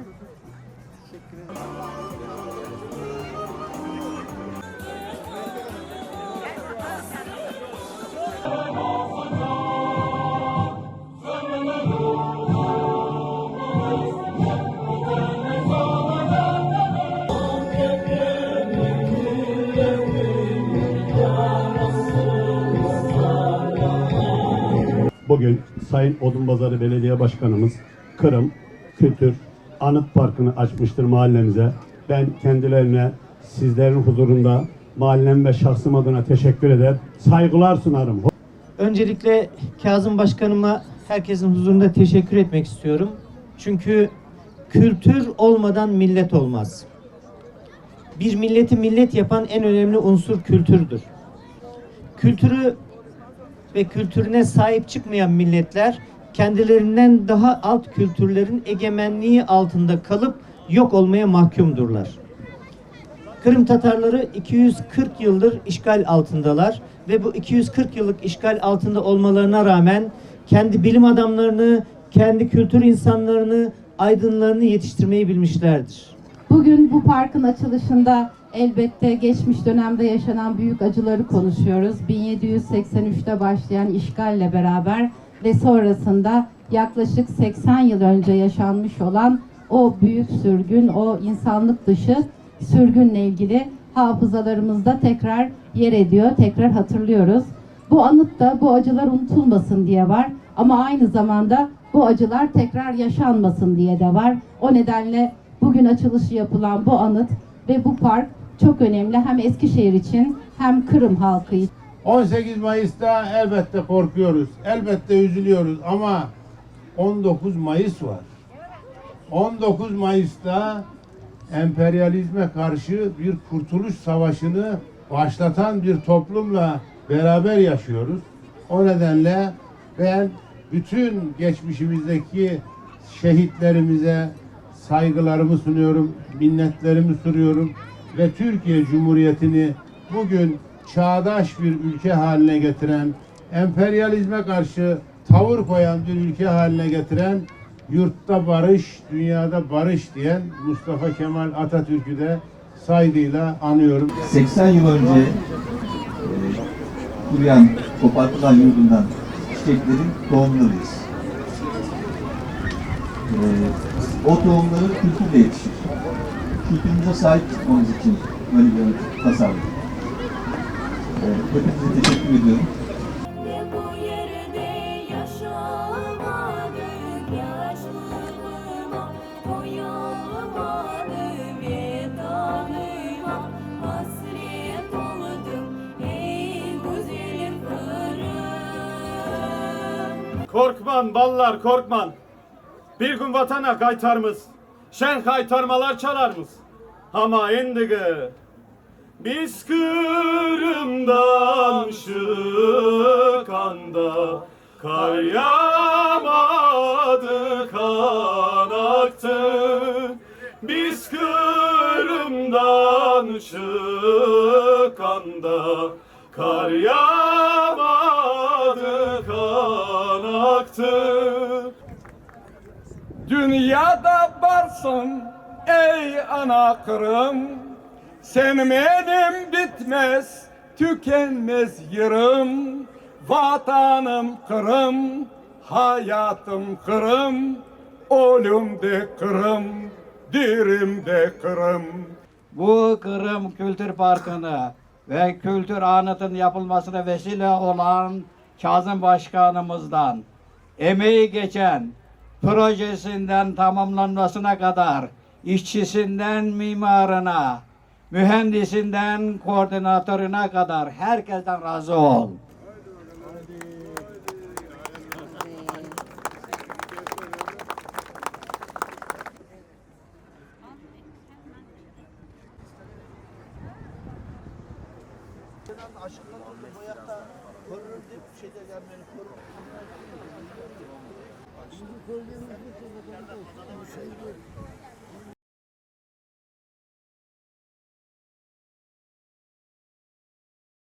Teşekkür ederim. Bugün Sayın Odunbazarı Belediye Başkanımız Kırım Kültür Anıt Parkı'nı açmıştır mahallemize. Ben kendilerine sizlerin huzurunda mahallem ve şahsım adına teşekkür eder. Saygılar sunarım. Öncelikle Kazım Başkanıma herkesin huzurunda teşekkür etmek istiyorum. Çünkü kültür olmadan millet olmaz. Bir milleti millet yapan en önemli unsur kültürdür. Kültürü ve kültürüne sahip çıkmayan milletler kendilerinden daha alt kültürlerin egemenliği altında kalıp yok olmaya mahkumdurlar. Kırım Tatarları 240 yıldır işgal altındalar ve bu 240 yıllık işgal altında olmalarına rağmen kendi bilim adamlarını, kendi kültür insanlarını, aydınlarını yetiştirmeyi bilmişlerdir. Bugün bu parkın açılışında elbette geçmiş dönemde yaşanan büyük acıları konuşuyoruz. 1783'te başlayan işgalle beraber ve sonrasında yaklaşık 80 yıl önce yaşanmış olan o büyük sürgün, o insanlık dışı sürgünle ilgili hafızalarımızda tekrar yer ediyor, tekrar hatırlıyoruz. Bu anıtta bu acılar unutulmasın diye var ama aynı zamanda bu acılar tekrar yaşanmasın diye de var. O nedenle bugün açılışı yapılan bu anıt ve bu park çok önemli hem Eskişehir için hem Kırım halkı için. 18 Mayıs'ta elbette korkuyoruz, elbette üzülüyoruz ama 19 Mayıs var. 19 Mayıs'ta emperyalizme karşı bir kurtuluş savaşını başlatan bir toplumla beraber yaşıyoruz. O nedenle ben bütün geçmişimizdeki şehitlerimize saygılarımı sunuyorum, minnetlerimi sunuyorum ve Türkiye Cumhuriyeti'ni bugün çağdaş bir ülke haline getiren, emperyalizme karşı tavır koyan bir ülke haline getiren, yurtta barış, dünyada barış diyen Mustafa Kemal Atatürk'ü de saygıyla anıyorum. 80 yıl önce e, kuruyan, kopartılan yurdundan çiçeklerin tohumlarıyız. E, o tohumları kültürle yetişir. Kültürümüze sahip çıkmamız için böyle bir tasarruf. Korkman ballar korkman. Bir gün vatana kaytarmız. Şen kaytarmalar çalarmız. Ama endigi biz Kırım'dan şıkanda Kar yağmadı kan aktı. Biz Kırım'dan şıkanda Kar yağmadı kan aktı. Dünyada varsın ey ana Kırım Sen benim bitmez tükenmez yırım Vatanım Kırım Hayatım Kırım. Ölüm de Kırım Dirim de Kırım. Bu Kırım Kültür Parkı'nı ve kültür anıtın yapılmasına vesile olan Kazım Başkanımızdan emeği geçen projesinden tamamlanmasına kadar işçisinden mimarına, mühendisinden koordinatörüne kadar herkesten razı ol. aşıklar oldu.